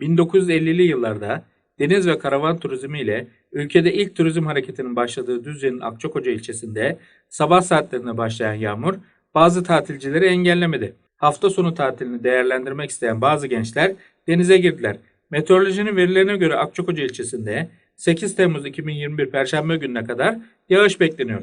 1950'li yıllarda deniz ve karavan turizmi ile ülkede ilk turizm hareketinin başladığı Düzce'nin Akçakoca ilçesinde sabah saatlerinde başlayan yağmur bazı tatilcileri engellemedi. Hafta sonu tatilini değerlendirmek isteyen bazı gençler denize girdiler. Meteorolojinin verilerine göre Akçakoca ilçesinde 8 Temmuz 2021 Perşembe gününe kadar yağış bekleniyor.